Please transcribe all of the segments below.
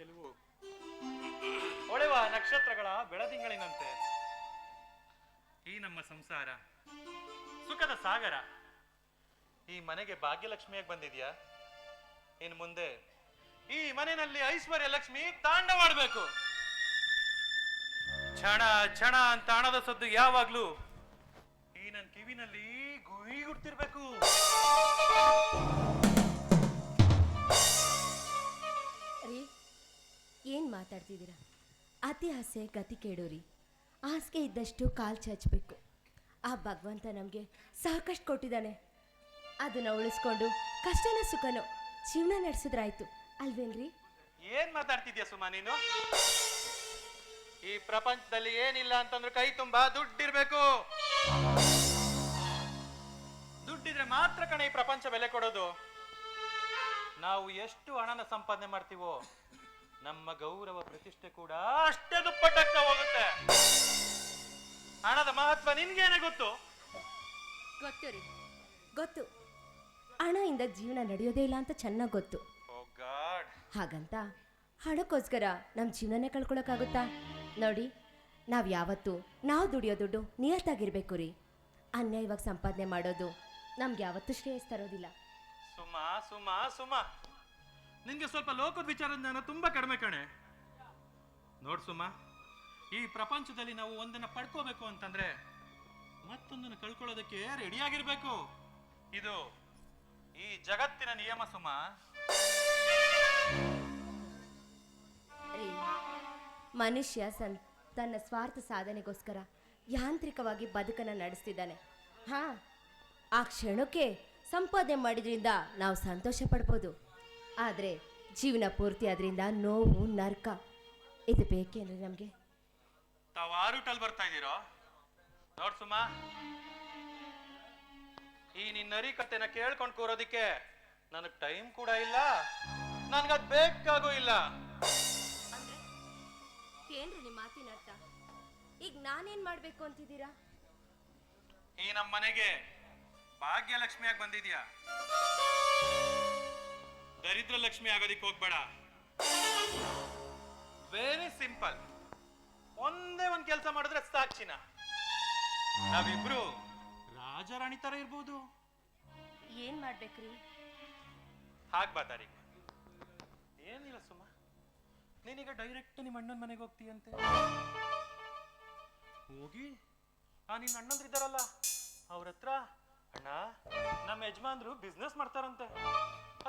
ಚೆಲುವು. ಹೊಳೆವ ನಕ್ಷತ್ರಗಳ ಬೆಳದಿಂಗಳಿನಂತೆ. ಈ ನಮ್ಮ ಸಂಸಾರ. ಸುಖದ ಸಾಗರ. ಈ ಮನೆಗೆ ಭಾಗ್ಯಲಕ್ಷ್ಮಿಯಾಗಿ ಬಂದಿದ್ಯಾ? ಇನ್ ಮುಂದೆ ಈ ಮನೆಯಲ್ಲಿ ಐಶ್ವರ್ಯ ಲಕ್ಷ್ಮಿ ತಾಂಡವಾಡ್ಬೇಕು ಕ್ಷಣ ಕ್ಷಣ ಅಂತ ಹಣದ ಸದ್ದು ಯಾವಾಗ್ಲೂ ಈ ನನ್ನ ಕಿವಿನಲ್ಲಿ ಗುಯ್ಗುಡ್ತಿರ್ಬೇಕು. ರೀ ಏನು ಮಾತಾಡ್ತಿದ್ದೀರಾ? ಅತಿ ಆಸೆ ಗತಿ ಕೇಡೋರಿ ಹಾಸಿಗೆ ಇದ್ದಷ್ಟು ಕಾಲ್ ಚಾಚಬೇಕು. ಆ ಭಗವಂತ ನಮಗೆ ಸಾಕಷ್ಟು ಕೊಟ್ಟಿದ್ದಾನೆ. ಅದನ್ನ ಉಳಿಸ್ಕೊಂಡು ಕಷ್ಟನ ಸುಖನೋ ಜೀವನ ನಡೆಸಿದ್ರಾಯ್ತು. ಅಲ್ವೇನ್ರಿ? ಏನ್ ಮಾತಾಡ್ತಿದ್ಯಾ ಸುಮಾ ನೀನು? ಈ ಪ್ರಪಂಚದಲ್ಲಿ ಏನಿಲ್ಲ ಅಂತಂದ್ರೆ ಕೈ ತುಂಬಾ ದುಡ್ಡಿರ್ಬೇಕು. ದುಡ್ಡಿದ್ರೆ ಮಾತ್ರ ಕಣ ಈ ಪ್ರಪಂಚ ಬೆಲೆ ಕೊಡೋದು. ನಾವು ಎಷ್ಟು ಹಣನ ಸಂಪಾದನೆ ಮಾಡ್ತೀವೋ ನಮ್ಮ ಗೌರವ ಪ್ರತಿಷ್ಠೆ ಕೂಡ ಅಷ್ಟೇ ದುಪ್ಪಟ್ಟಕ್ಕ ಹೋಗುತ್ತೆ. ಹಣದ ಮಹತ್ವ ನಿನ್ಗೇನೆ ಗೊತ್ತು? ಗೊತ್ತು ರೀ. ಗೊತ್ತು. ಹಣದಿಂದ ಜೀವನ ನಡೆಯೋದೇ ಇಲ್ಲ ಅಂತ ಚೆನ್ನಾಗಿ ಗೊತ್ತು. Oh God. ಹಾಗಂತ ಹಣಕ್ಕೋಸ್ಕರ ನಮ್ಮ ಜೀವನನೇ ಕಳ್ಕೊಳಕ್ಕಾಗುತ್ತಾ? ನೋಡಿ ನಾವು ಯಾವತ್ತು ನಾವು ದುಡಿಯೋ ದುಡ್ಡು ನಿಯತ್ತಾಗಿರ್ಬೇಕು ರೀ. ಅನ್ಯಾಯವಾಗಿ ಸಂಪಾದನೆ ಮಾಡೋದು ನಮ್ಗೆ ಯಾವತ್ತು ಶ್ರೇಯಸ್ ತರೋದಿಲ್ಲ. ಸುಮಾ ಸುಮಾ ಸುಮಾ. ನಿನ್ಗೆ ಸ್ವಲ್ಪ ಲೋಕದ ವಿಚಾರ ಜ್ಞಾನ ತುಂಬಾ ಕಡಿಮೆ ಕಣೆ. ನೋಡ್ ಸುಮಾ, ಈ ಪ್ರಪಂಚದಲ್ಲಿ ನಾವು ಒಂದನ್ನ ಪಡ್ಕೋಬೇಕು ಅಂತಂದ್ರೆ ಮತ್ತೊಂದನ್ನು ಕಳ್ಕೊಳ್ಳೋದಕ್ಕೆ ರೆಡಿಯಾಗಿರ್ಬೇಕು ಇದು ಈ ಜಗತ್ತಿನ ನಿಯಮ ಸುಮಾ. ಮನುಷ್ಯ ಸನ್ ತನ್ನ ಸ್ವಾರ್ಥ ಸಾಧನೆಗೋಸ್ಕರ ಯಾಂತ್ರಿಕವಾಗಿ ಬದುಕನ್ನ ನಡೆಸ್ತಿದ್ದಾನೆ. ಹಾ, ಆ ಕ್ಷಣಕ್ಕೆ ಸಂಪಾದನೆ ಮಾಡಿದ್ರಿಂದ ನಾವು ಸಂತೋಷ ಪಡ್ಬೋದು. ಆದರೆ ಜೀವನ ಪೂರ್ತಿ ಅದರಿಂದ ನೋವು ನರ್ಕ. ಇದು ಬೇಕೇನ್ರಿ ನಮಗೆ? ತಾವು ಆರುಟಲ್ ಬರ್ತಾ ಇದ್ದೀರೋ? ನೋಡ್ ಸುಮಾ. ಈ ನಿನ್ನ ನರಿ ಕತೆನ ಕೇಳ್ಕೊಂಡು ಕೂರೋದಿಕ್ಕೆ ನನಗೆ ಟೈಮ್ ಕೂಡ ಇಲ್ಲ. ನನಗದು ಬೇಕಾಗೂ ಇಲ್ಲ. ಏನ್ರಿ ನಿಮ್ಮ ಮಾತಿನ ಅರ್ಥ? ಈಗ ನಾನೇನ್ ಮಾಡ್ಬೇಕು ಅಂತಿದ್ದೀರಾ? ಈ ನಮ್ಮ ಮನೆಗೆ ಭಾಗ್ಯಲಕ್ಷ್ಮಿಯಾಗಿ ಬಂದಿದ್ಯಾ? ದರಿದ್ರ ಲಕ್ಷ್ಮಿ ಆಗೋದಿಕ್ ಹೋಗ್ಬೇಡ. ವೆರಿ ಸಿಂಪಲ್ ಒಂದೇ ಒಂದ್ ಕೆಲಸ ಮಾಡಿದ್ರೆ ಸಾಕ್ಷಿನ. ನಾವಿಬ್ರು ರಾಜಾರಾಣಿ ತರ ಇರ್ಬೋದು. ಏನ್ ಮಾಡ್ಬೇಕ್ರಿ? ಹಾಗ್ ಬಾ ದಾರಿಗೆ ಏನಿಲ್ಲ ಸುಮ್ಮ ನೀನೀಗ ಡೈರೆಕ್ಟ್ ನಿಮ್ಮ ಅಣ್ಣನ ಮನೆಗೆ ಹೋಗ್ತೀಯಂತೆ. ಹೋಗಿ ಆ ನಿನ್ನ ಅಣ್ಣಂದ್ರಿದ್ದಾರಲ್ಲ ಅವ್ರ ಹತ್ರ ಅಣ್ಣ ನಮ್ಮ ಯಜಮಾನ್ರು ಬಿಸ್ನೆಸ್ ಮಾಡ್ತಾರಂತೆ.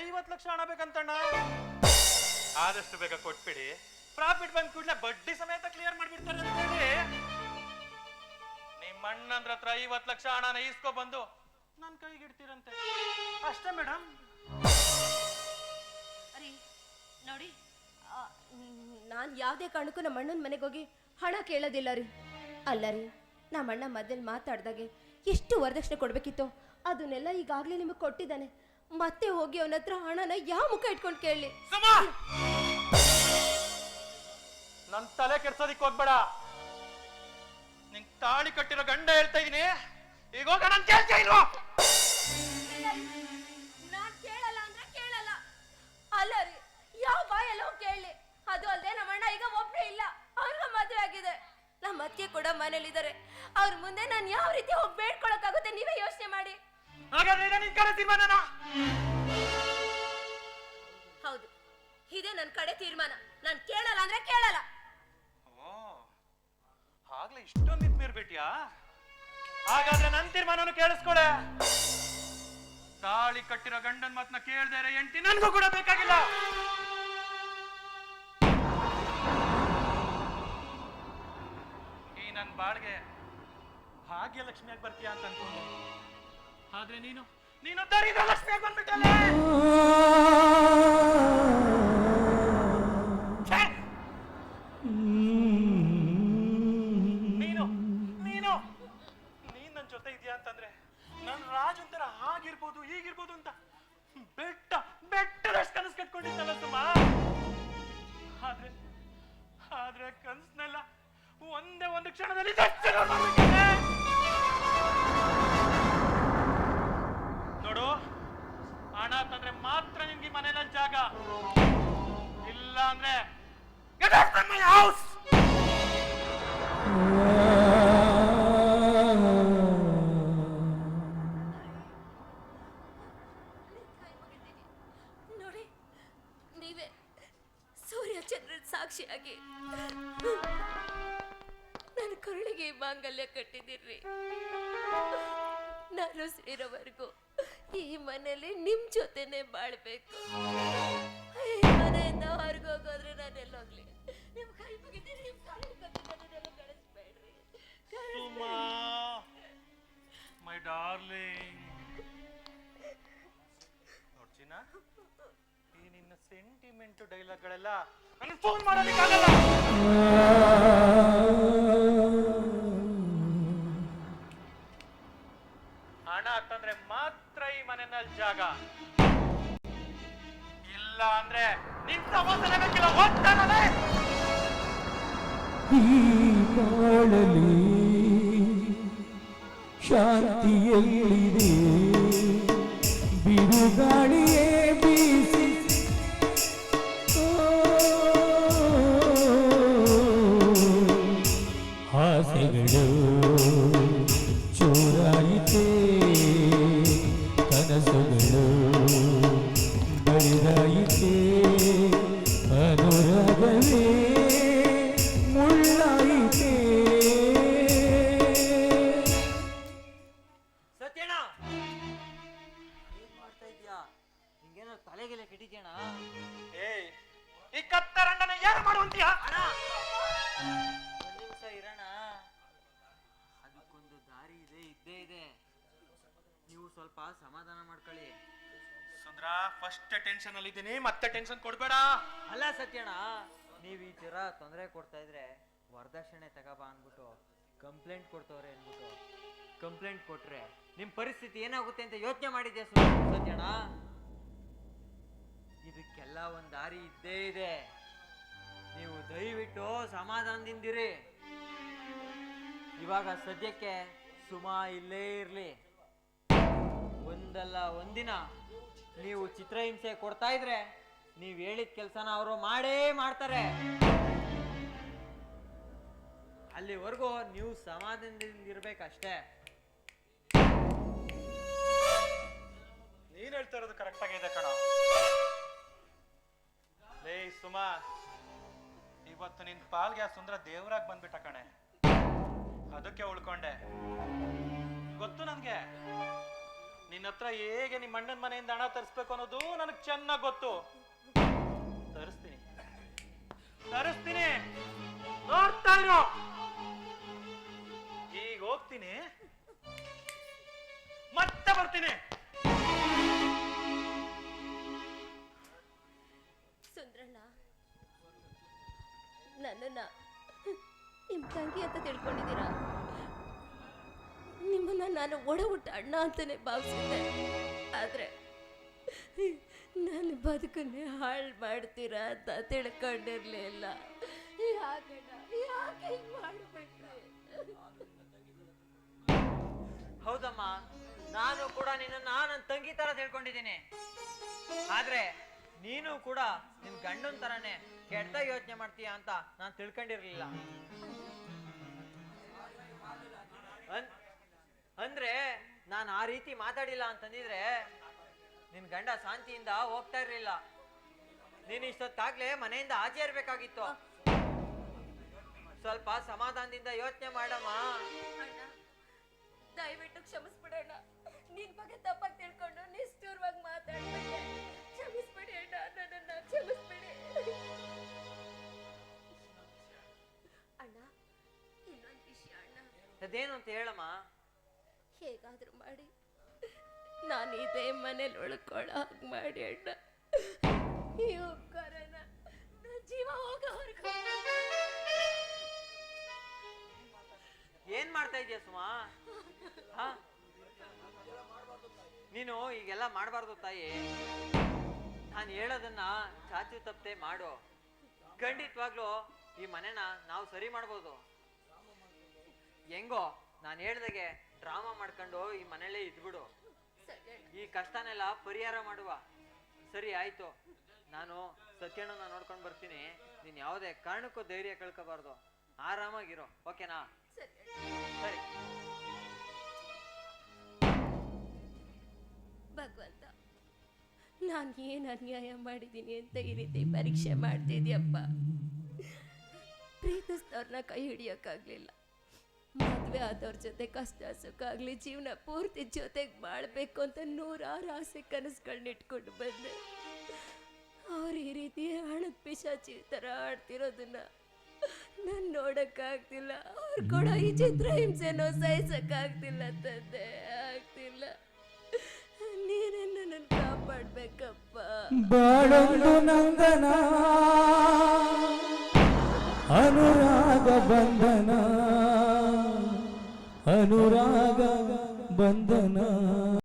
ಐವತ್ ಲಕ್ಷ ಹಣ ಬೇಕಂತಣ್ಣ. ಆದಷ್ಟು ಬೇಗ ಕೊಟ್ಬಿಡಿ. ಪ್ರಾಫಿಟ್ ಬಂದ ಕೂಡಲೇ ಬಡ್ಡಿ ಸಮೇತ ಕ್ಲಿಯರ್ ಮಾಡ್ಬಿಡ್ತಾರೆ ಅಂತ ಹೇಳಿ. ನಿಮ್ಮ ಅಣ್ಣಂದ್ರ ಹತ್ರ ಐವತ್ ಲಕ್ಷ ಹಣನ ಈಸ್ಕೊ ಬಂದು ನನ್ನ ಕೈಗೆ ಇಡ್ತೀರಂತೆ. ಅಷ್ಟೇ ಮೇಡಮ್ ಅರಿ ನೋಡಿ ನಾನು ಯಾವುದೇ ಕಾರಣಕ್ಕೂ ನಮ್ಮ ಅಣ್ಣನ ಮನೆಗೆ ಹೋಗಿ ಹಣ ಕೇಳೋದಿಲ್ಲ ರೀ. ಅಲ್ಲ ರೀ ನಮ್ಮ ಅಣ್ಣ ಮಧ್ಯದಲ್ಲಿ ಮಾತಾಡ್ದಾಗೆ ಎಷ್ಟು ವರದಕ್ಷಿಣೆ ಕೊಡಬೇಕಿತ್ತು ಅದನ್ನೆಲ್ಲ ಈಗಾಗಲೇ ನಿಮಗೆ ಕೊಟ್ಟಿದ್ದಾನೆ. ಮತ್ತೆ ಹೋಗಿ ಅವನ ಹತ್ರ ಹಣನ ಯಾವ ಮುಖ ಇಟ್ಕೊಂಡು ಕೇಳಲಿ ನನ್ ತಲೆ ಕೆಡ್ಸೋದಿಕ್ ಹೋಗ್ಬೇಡ. ನಿಂಗ್ ತಾಳಿ ಕಟ್ಟಿರೋ ಗಂಡ ಹೇಳ್ತಾ ಇದೀನಿ. ಈಗ ಹೋಗ ನನ್ ಕೇಳ್ತಾ ಇಲ್ವಾ? ನಾನು ಕೇಳಲ್ಲ ಅಂದ್ರೆ ಕೇಳಲ್ಲ. ಅಲ್ಲ ರೀ ಯಾವ ಬಾಯಲ್ಲ ಹೋಗಿ ಕೇಳಲಿ ಅದು ಅಲ್ಲದೆ ನಮ್ಮ ಅಣ್ಣ ಈಗ ಒಬ್ಬನೇ ಇಲ್ಲ. ಅವ್ರ ಮದುವೆ ಆಗಿದೆ. ನಮ್ಮ ಅತ್ತೆ ಕೂಡ ಮನೇಲಿದ್ದಾರೆ. ಅವ್ರ ಮುಂದೆ ನಾನು ಯಾವ ರೀತಿ ಹೋಗಿ ಬೇಡ್ಕೊಳಕ್ಕಾಗುತ್ತೆ ನೀವೇ ಯೋಚನೆ ಹಾಗಾದ್ರೆ ನಿನ್ ಕಡೆ ತೀರ್ಮಾನನ? ಹೌದು. ಇದೇ ನನ್ನ ಕಡೆ ತೀರ್ಮಾನ. ನಾನು ಕೇಳಲ್ಲ ಅಂದ್ರೆ ಕೇಳಲ್ಲ. ಓ ಆಗ್ಲೇ ಇಷ್ಟೊಂದು ಇದ್ಮಿರ್ಬಿಟ್ಯಾ ಹಾಗಾದ್ರೆ ನನ್ನ ತೀರ್ಮಾನನು ಕೇಳಿಸ್ಕೊಳೆ. ತಾಳಿ ಕಟ್ಟಿರೋ ಗಂಡನ್ ಮಾತನ್ನ ಕೇಳ್ದೇರೆ ಎಂಟಿ ನನ್ಗೂ ಕೂಡ ಬೇಕಾಗಿಲ್ಲ. ಈ ನನ್ನ ಬಾಳ್ಗೆ ಭಾಗ್ಯಲಕ್ಷ್ಮಿಯಾಗಿ ಬರ್ತೀಯ ಅಂತ ಅನ್ಕೊಂಡು. ಆದ್ರೆ ನೀನು ನೀನು ದರಿದ್ರ ಲಕ್ಷ್ಮಿ ಬಂದ್ಬಿಟ್ಟಲ್ಲ! ನೀನು ನೀನು, ನೀನ್ ನನ್ನ ಜೊತೆ ಇದೆಯಾ ಅಂತಂದ್ರೆ ನನ್ ರಾಜ ಒಂಥರ ಆಗಿರ್ಬೋದು ಹೀಗಿರ್ಬೋದು ಅಂತ ಬೆಟ್ಟ, ಬೆಟ್ಟದಷ್ಟು ಕನಸು ಕಟ್ಕೊಂಡಿದ್ದಲ್ಲ ಸುಮಾ. ಆದ್ರೆ ಆದ್ರೆ ಕನ್ಸ್ನೆಲ್ಲ ಒಂದೇ ಒಂದು ಕ್ಷಣದಲ್ಲಿ ಅಂದ್ರೆ from my house! ನೋಡಿ, ನೀವೇ ಸೂರ್ಯ ಚಂದ್ರನ ಸಾಕ್ಷಿಯಾಗಿ ನನ್ನ ಕರುಳಿಗೆ ಮಾಂಗಲ್ಯ ಕಟ್ಟಿದಿರ್ರಿ ನಾನು ಸೇರೋವರೆಗೂ ಈ ಮನೇಲಿ ನಿಮ್ ಜೊತೆನೆ ಬಾಳ್ಬೇಕು ಈ ಹೊರಗೆ ಹೋಗೋದ್ರೆ ನಾನು ಎಲ್ಲೋಗ್ಲಿ ನಿಮ್ಮ ಕೈ ಮುಗಿತೀನಿ ನಿಮ್ ಕಾಲು ಹಿಡ್ಕೊಂಡು ನನ್ನನ್ನೆಲ್ಲ ಕಳಿಸ್ಬೇಡ್ರಿ. Suma, my darling. ನೋಡ್ತೀನ ಈ ನಿನ್ನ ಸೆಂಟಿಮೆಂಟ್ ಡೈಲಾಗ್ಗಳೆಲ್ಲ ನನಗೆ ಫೋನ್ ಮಾಡೋದಕ್ಕಾಗಲ್ಲ ಹಣ ಅಂತಂದ್ರೆ ಮಾತ್ರ ಈ ಮನೆಯಲ್ಲಿ ಜಾಗ. ಇಲ್ಲ ಅಂದ್ರೆ ನಿನ್ ಸಮಸ್ಯೆ ಬೇಕಿಲ್ಲ ಬಾಳಲಿ ಶಾಂತಿಯಲ್ಲಿದೆ. ಬಿರುಗಾಳಿಯೇ ಒಂದ್ ನಿಮಿಷ ಇರೋಣ. ಅದಕ್ಕೊಂದು ದಾರಿ ಇದೆ ಇದ್ದೇ ಇದೆ. ನೀವು ಸ್ವಲ್ಪ ಸಮಾಧಾನ ಮಾಡ್ಕೊಳ್ಳಿ. ಸುಂದ್ರ ಫಸ್ಟ್ ಟೆನ್ಷನ್ ಅಲ್ಲಿ ಇದ್ದೀನಿ ಮತ್ತೆ ಟೆನ್ಷನ್ ಕೊಡ್ಬೇಡ. ಅಲ್ಲ ಸತ್ಯಣ್ಣ ನೀವು ಈ ತರ ತೊಂದರೆ ಕೊಡ್ತಾ ಇದ್ರೆ ವರದಕ್ಷಿಣೆ ತಗೋಬಾ ಅಂದ್ಬಿಟ್ಟು ಕಂಪ್ಲೇಂಟ್ ಕೊಡ್ತವ್ರೆ ಅಂದ್ಬಿಟ್ಟು ಕಂಪ್ಲೇಂಟ್ ಕೊಟ್ರೆ ನಿಮ್ ಪರಿಸ್ಥಿತಿ ಏನಾಗುತ್ತೆ ಅಂತ ಯೋಚನೆ ಮಾಡಿದ್ಯಾ ಸು- ಸತ್ಯಣ್ಣ? ಇದಕ್ಕೆಲ್ಲ ಒಂದ್ ದಾರಿ ಇದ್ದೇ ಇದೆ. ನೀವು ದಯವಿಟ್ಟು ಸಮಾಧಾನದಿಂದಿರಿ. ಇವಾಗ ಸದ್ಯಕ್ಕೆ ಸುಮಾ ಇಲ್ಲೇ ಇರಲಿ. ಒಂದಲ್ಲ ಒಂದಿನ ನೀವು ಚಿತ್ರಹಿಂಸೆ ಕೊಡ್ತಾ ಇದ್ರೆ ನೀವು ಹೇಳಿದ ಕೆಲಸನ ಅವರು ಮಾಡೇ ಮಾಡ್ತಾರೆ. ಅಲ್ಲಿವರೆಗೂ ನೀವು ಸಮಾಧಾನದಿಂದ ಇರ್ಬೇಕಷ್ಟೇ ನೀನ್ ಹೇಳ್ತಾ ಇರೋದು ಕರೆಕ್ಟ್ ಆಗಿದೆ ಕಣ. ಸುಮಾ ಇವತ್ತು ನಿನ್ ಪಾಲ್ಗೆ ಆ ಸುಂದರ ದೇವ್ರಾಗ್ ಬಂದ್ಬಿಟ್ಟ ಕಣೆ. ಅದಕ್ಕೆ ಉಳ್ಕೊಂಡೆ. ಗೊತ್ತು ನನ್ಗೆ? ನಿನ್ನ ಹತ್ರ ಹೇಗೆ ನಿಮ್ಮ ಅಣ್ಣನ ಮನೆಯಿಂದ ಹಣ ತರಿಸ್ಬೇಕು ಅನ್ನೋದು ನನಗೆ ಚೆನ್ನಾಗಿ ಗೊತ್ತು. ತರಿಸ್ತೀನಿ. ತರಿಸ್ತೀನಿ. ಈಗ ಹೋಗ್ತೀನಿ. ಮತ್ತೆ ಬರ್ತೀನಿ. ತಂಗಿ ಅಂತ ತಿಳ್ಕೊಂಡಿದ್ದೀರಾ? ನಿಮ್ಮನ್ನ ನಾನು ಒಡ ಹುಟ್ಟ ಅಣ್ಣ ಅಂತಾನೆ ಭಾವಿಸಿದ್ದೆ ಆದ್ರೆ ನಾನು ಬದುಕನ್ನೇ ಹಾಳು ಮಾಡ್ತೀರಾ ಅಂತ ತಿಳ್ಕೊಂಡಿರ್ಲಿಲ್ಲ ಹೌದಮ್ಮ, ನಾನು ಕೂಡ ನಿನ್ನನ್ನ ನನ್ನ ತಂಗಿ ತರ ತಿಳ್ಕೊಂಡಿದ್ದೀನಿ. ಆದ್ರೆ ನೀನು ಕೂಡ ನಿನ್ ಗಂಡನ್ ತರನೇ ಕೆಟ್ಟ ಯೋಚನೆ ಮಾಡ್ತೀಯ ಅಂತ ನಾನು ತಿಳ್ಕೊಂಡಿರ್ಲಿಲ್ಲ. ನಾನು ಆ ರೀತಿ ಮಾತಾಡಿಲ್ಲ ಅಂತಂದಿದ್ರೆ ನಿನ್ ಗಂಡ ಶಾಂತಿಯಿಂದ ಹೋಗ್ತಾ ಇರ್ಲಿಲ್ಲ. ನೀನು ಇಷ್ಟೊತ್ತಾಗ್ಲೇ ಮನೆಯಿಂದ ಆಚೆ ಇರ್ಬೇಕಾಗಿತ್ತು. ಸ್ವಲ್ಪ ಸಮಾಧಾನದಿಂದ ಯೋಚನೆ ಮಾಡಮ್ಮ. ದಯವಿಟ್ಟು ಕ್ಷಮಿಸ್ಬಿಡೋಣ ನಿನ್ ಬಗ್ಗೆ ತಪ್ಪಾಗಿ ತಿಳ್ಕೊಂಡು ನಿಷ್ಠೂರ್ವಾಗಿ ಮಾತಾಡ್ಬಿಟ್ಟೆ ಕ್ಷಮಿಸ್ಬಿಡಿ ಅಣ್ಣ ನನ್ನನ್ನ ಕ್ಷಮಿಸ್ಬಿಡಿ. ಅಣ್ಣ ಇನ್ನೊಂದು ವಿಷಯ ಅಣ್ಣ. ಅದೇನು ಅಂತ ಹೇಳಮ್ಮ? ಹೇಗಾದ್ರೂ ನಾನು ಇದೇ ಮನೇಲಿ ಉಳ್ಕೊಳ್ಳೋ ಮಾಡಿ ಅಣ್ಣ. ಈ ಜೀವ ಏನ್ ಮಾಡ್ತಾ ಇದೀಯ ಸುಮಾ? ಹಾ? ನೀನು ಈಗೆಲ್ಲ ಮಾಡಬಾರ್ದು ತಾಯಿ. ನಾನು ಹೇಳೋದನ್ನ ಚಾಚು ತಪ್ಪದೆ ಮಾಡು. ಖಂಡಿತವಾಗ್ಲೂ ಈ ಮನೆನ ನಾವು ಸರಿ ಮಾಡ್ಬೋದು. ಹೆಂಗೋ, ನಾನು ಹೇಳ್ದಾಗೆ ಡ್ರಾಮಾ ಮಾಡ್ಕೊಂಡು ಈ ಮನೇಲೇ ಇದ್ಬಿಡು. ಈ ಕಷ್ಟನೆಲ್ಲ ಪರಿಹಾರ ಮಾಡುವ. ಸರಿ, ಆಯ್ತು. ನಾನು ಸತ್ಯಣ್ಣನ ನೋಡ್ಕೊಂಡು ಬರ್ತೀನಿ. ನೀನ್ ಯಾವುದೇ ಕಾರಣಕ್ಕೂ ಧೈರ್ಯ ಕಳ್ಕೋಬಾರ್ದು. ಆರಾಮಾಗಿರೋ, ಓಕೆನಾ? ಸರಿ. ಭಗವಂತ, ನಾನು ಏನು ಅನ್ಯಾಯ ಮಾಡಿದ್ದೀನಿ ಅಂತ ಈ ರೀತಿ ಪರೀಕ್ಷೆ ಮಾಡ್ತಿದ್ಯಪ್ಪ? ಪ್ರೀತಿಸ್ತವ್ರನ್ನ ಕೈ ಹಿಡಿಯೋಕ್ಕಾಗಲಿಲ್ಲ. ಮದುವೆ ಆದವ್ರ ಜೊತೆ ಕಷ್ಟ ಸುಖ ಆಗಲಿ ಜೀವನ ಪೂರ್ತಿ ಜೊತೆಗೆ ಬಾಳ್ಬೇಕು ಅಂತ ನೂರಾರು ಆಸೆ ಕನಸುಗಳನ್ನ ಇಟ್ಕೊಂಡು ಬಂದೆ. ಅವ್ರು ಈ ರೀತಿ ಹಣದ ಪಿಶಾಚಿ ಥರ ಆಡ್ತಿರೋದನ್ನ ನಾನು ನೋಡೋಕ್ಕಾಗ್ತಿಲ್ಲ. ಅವ್ರು ಕೊಡೋ ಈ ಚಿತ್ರ ಹಿಂಸೆನೋ ಸಹಿಸೋಕ್ಕಾಗ್ತಿಲ್ಲ ತಂದೆ, ಆಗ್ತಿಲ್ಲ. ನೀನೇ ನನ್ನನ್ನು ಕಾಪಾಡ್ಬೇಕಪ್ಪ. ಬಾಳೊಂದು ನಂದನ, ಅನುರಾಗ ಬಂಧನ. ಅನುರಾಗ ಬಂಧನ.